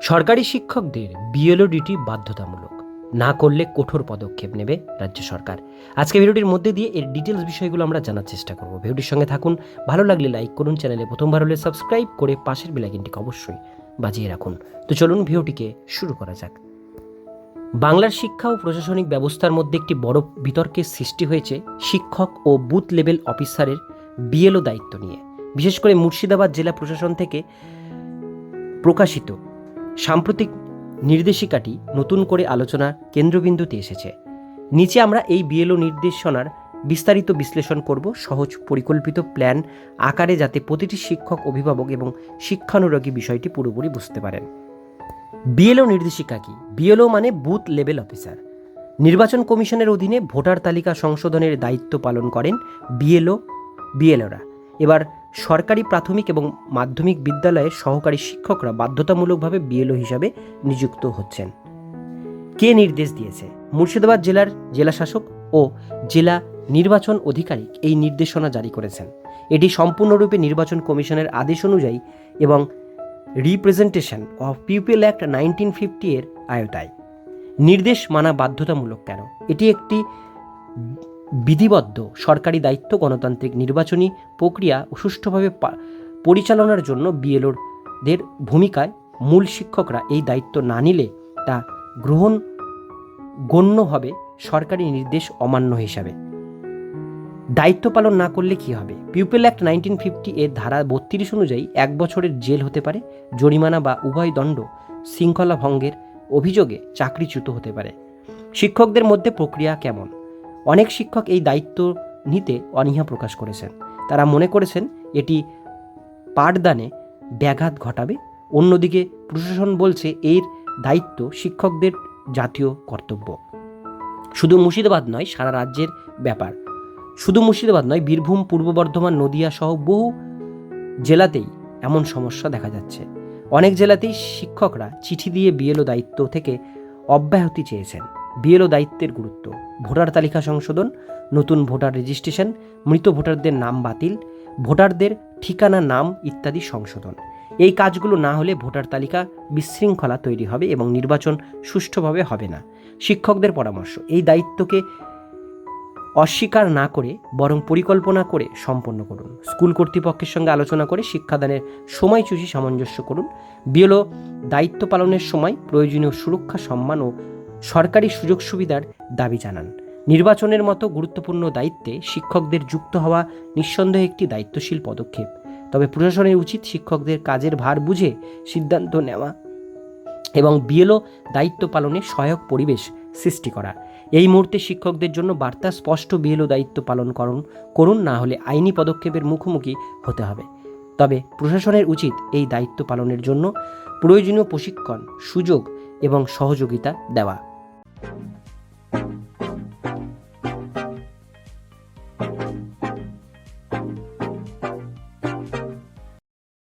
সরকারি শিক্ষকদের BLO duty বাধ্যতামূলক। না করলে কঠোর পদক্ষেপ নেবে রাজ্য সরকার। আজকে ভিডিওটির মধ্যে দিয়ে এর ডিটেলস বিষয়গুলো আমরা জানার চেষ্টা করব। ভিডিওটির সঙ্গে থাকুন। ভালো লাগলে লাইক করুন, চ্যানেলে প্রথমবার হলে সাবস্ক্রাইব করে পাশের বেলাইকিনটিকে অবশ্যই বাজিয়ে রাখুন। তো চলুন ভিডিওটিকে শুরু করা যাক। বাংলার শিক্ষা ও প্রশাসনিক ব্যবস্থার মধ্যে একটি বড় বিতর্কের সৃষ্টি হয়েছে শিক্ষক ও বুথ লেভেল অফিসারের বিএলও দায়িত্ব নিয়ে। বিশেষ করে মুর্শিদাবাদ জেলা প্রশাসন থেকে প্রকাশিত সাম্প্রতিক নির্দেশিকাটি নতুন করে আলোচনার কেন্দ্রবিন্দুতে এসেছে। নিচে আমরা এই বিএলও নির্দেশনার বিস্তারিত বিশ্লেষণ করব, সহজ পরিকল্পিত প্ল্যান আকারে যাতে প্রতিটি শিক্ষক, অভিভাবক এবং শিক্ষানুরাগী বিষয়টি পুরোপুরি বুঝতে পারেন। বিএলও নির্দেশিকা কি? বিএলও মানে বুথ লেভেল অফিসার। নির্বাচন কমিশনের অধীনে ভোটার তালিকা সংশোধনের দায়িত্ব পালন করেন বিএলও, বিএলওরা। এবার সরকারি প্রাথমিক এবং মাধ্যমিক বিদ্যালয়ের সহকারী শিক্ষকরা বাধ্যতামূলকভাবে বিএলও হিসাবে নিযুক্ত হচ্ছেন। কে নির্দেশ দিয়েছে? মুর্শিদাবাদ জেলার জেলাশাসক ও জেলা নির্বাচন আধিকারিক এই নির্দেশনা জারি করেছেন। এটি সম্পূর্ণরূপে নির্বাচন কমিশনের আদেশ অনুযায়ী এবং representation of people act nineteen fifty এর আয়তায়। নির্দেশ মানা বাধ্যতামূলক কেন? এটি একটি বিধিবদ্ধ সরকারি দায়িত্ব গণতান্ত্রিক নির্বাচনী প্রক্রিয়া সুষ্ঠুভাবে পরিচালনার জন্য বিএলওদের ভূমিকায় মূল শিক্ষকরা এই দায়িত্ব না নিলে তা গ্রহণ গণ্য হবে সরকারি নির্দেশ অমান্য হিসাবে। দায়িত্ব পালন না করলে কি হবে? পিউপেল অ্যাক্ট নাইনটিন ফিফটি এর ধারা বত্রিশ অনুযায়ী এক বছরের জেল হতে পারে, জরিমানা বা উভয় দণ্ড শৃঙ্খলা ভঙ্গের অভিযোগে চাকরিচ্যুত হতে পারে। শিক্ষকদের মধ্যে প্রক্রিয়া কেমন? অনেক শিক্ষক এই দায়িত্ব নিতে অনীহা প্রকাশ করেছেন। তারা মনে করেছেন এটি পাঠদানে ব্যাঘাত ঘটাবে। অন্যদিকে প্রশাসন বলছে এর দায়িত্ব শিক্ষকদের জাতীয় কর্তব্য। শুধু মুর্শিদাবাদ নয়, সারা রাজ্যের ব্যাপার। শুধু মুর্শিদাবাদ নয়, বীরভূম, পূর্ব বর্ধমান, নদিয়া সহ বহু জেলাতেই এমন সমস্যা দেখা যাচ্ছে। অনেক জেলাতেই শিক্ষকরা চিঠি দিয়ে বিএলও দায়িত্ব থেকে অব্যাহতি চেয়েছেন। বিএলও দায়িত্বের গুরুত্ব। ভোটার তালিকা সংশোধন, নতুন ভোটার রেজিস্ট্রেশন, মৃত ভোটারদের নাম বাতিল, ভোটারদের ঠিকানা, নাম ইত্যাদি সংশোধন। এই কাজগুলো না হলে ভোটার তালিকা বিশৃঙ্খলা তৈরি হবে এবং নির্বাচন সুষ্ঠুভাবে হবে না। শিক্ষকদের পরামর্শ, এই দায়িত্বকে অস্বীকার না করে, বরং পরিকল্পনা করে সম্পন্ন করুন। স্কুল কর্তৃপক্ষের সঙ্গে আলোচনা করে শিক্ষাদানের সময়সূচি সামঞ্জস্য করুন। বিএলও দায়িত্ব পালনের সময় প্রয়োজনীয় সুরক্ষা, সম্মান ও সরকারি সুযোগ সুবিধার দাবি জানান। নির্বাচনের মতো গুরুত্বপূর্ণ দায়িত্বে শিক্ষকদের যুক্ত হওয়া নিঃসন্দেহে একটি দায়িত্বশীল পদক্ষেপ। তবে প্রশাসনের উচিত শিক্ষকদের কাজের ভার বুঝে সিদ্ধান্ত নেওয়া এবং বিএলও দায়িত্ব পালনে সহায়ক পরিবেশ সৃষ্টি করা। এই মুহূর্তে শিক্ষকদের জন্য বার্তা স্পষ্ট বিএলও দায়িত্ব পালন করুন করুন, না হলে আইনি পদক্ষেপের মুখোমুখি হতে হবে। তবে প্রশাসনের উচিত এই দায়িত্ব পালনের জন্য প্রয়োজনীয় প্রশিক্ষণ, সুযোগ এবং সহযোগিতা দেওয়া।